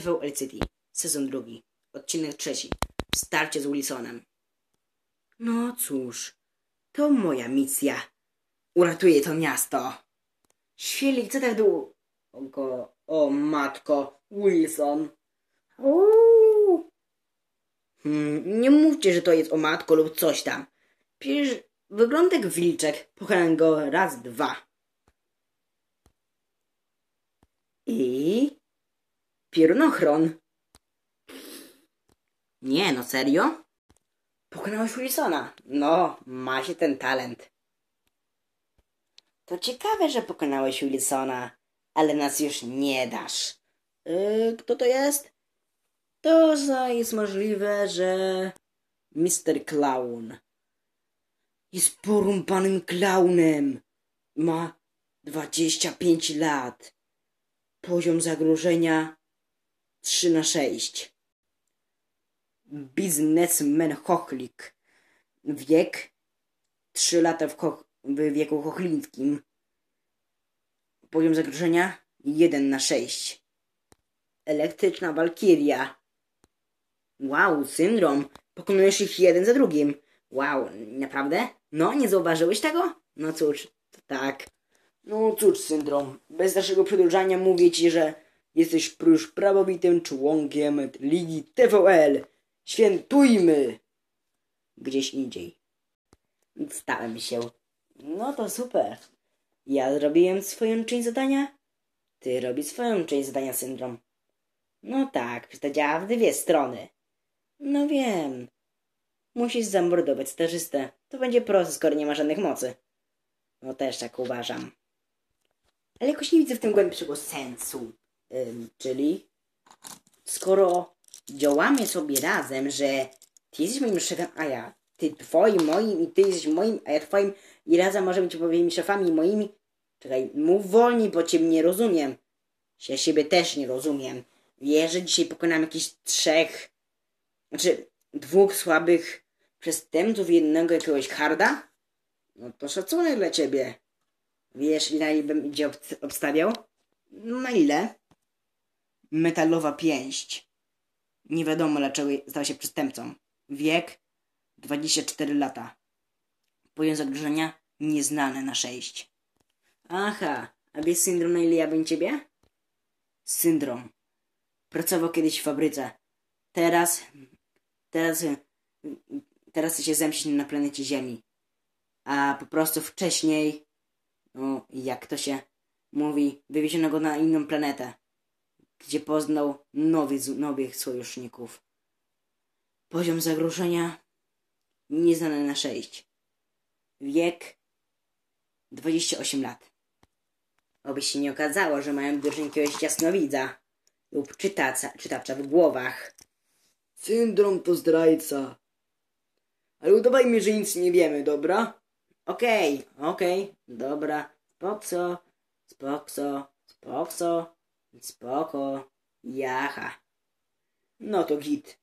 TVL City, sezon drugi, odcinek trzeci, starcie z Wilsonem. No cóż, to moja misja. Uratuję to miasto. Świeli, co tak długo? Go, o matko, Wilson. Uuu. Hmm, nie mówcie, że to jest o matko lub coś tam. Przecież wygląda jak wilczek. Pokonałem go raz, dwa. I... Pierunochron. Nie, no serio? Pokonałeś Wilsona. No, ma się ten talent. To ciekawe, że pokonałeś Wilsona, ale nas już nie dasz. Yy, kto to jest? To jest możliwe, że... Mr. Clown. Jest porąbanym klaunem. Ma 25 lat. Poziom zagrożenia 3 na 6. Biznesmen chochlik. Wiek 3 lata w, koch- w wieku chochlińskim. Poziom zagrożenia 1 na 6. Elektryczna walkiria. Wow, syndrom. Pokonujesz ich jeden za drugim. Wow, naprawdę? No, nie zauważyłeś tego? No cóż, to tak. No cóż, syndrom. Bez naszego przedłużania mówię ci, że jesteś już prawowitym członkiem Ligi TVL. Świętujmy! Gdzieś indziej. Stałem się. No to super. Ja zrobiłem swoją część zadania. Ty robisz swoją część zadania, syndrom. No tak, to działa w dwie strony. No wiem. Musisz zamordować stażystę. To będzie proste, skoro nie ma żadnych mocy. No też tak uważam. Ale jakoś nie widzę w tym głębszego sensu. Czyli skoro działamy sobie razem, że ty jesteś moim szefem, a ja, ty twoim, moim i ty jesteś moim, a ja twoim i razem możemy być moimi szefami moimi. Czekaj, mów wolniej, bo cię nie rozumiem. Ja siebie też nie rozumiem. Wiesz, że dzisiaj pokonam jakieś trzech, znaczy dwóch słabych przestępców jednego jakiegoś harda? No to szacunek dla ciebie. Wiesz, ile bym obst- obstawiał? No na ile? Metalowa pięść. Nie wiadomo dlaczego stał się przestępcą. Wiek 24 lata. Poziom zagrożenia nieznany na 6. Aha, a wiesz syndrom ile ja bym ciebie? Syndrom. Pracował kiedyś w fabryce. Teraz, teraz, teraz chce się zemścić na planecie Ziemi. A po prostu wcześniej, no jak to się mówi, wywieziono go na inną planetę, gdzie poznał nowy, nowych sojuszników. Poziom zagrożenia nieznany na 6. Wiek 28 lat. Oby się nie okazało, że mają dużo jakiegoś jasnowidza lub czytaca, czytacza w głowach. Syndrom to zdrajca. Ale udawajmy, że nic nie wiemy, dobra? Okej, okej, dobra. Spokso, spokso, spokso, spoko, jaha. No to git.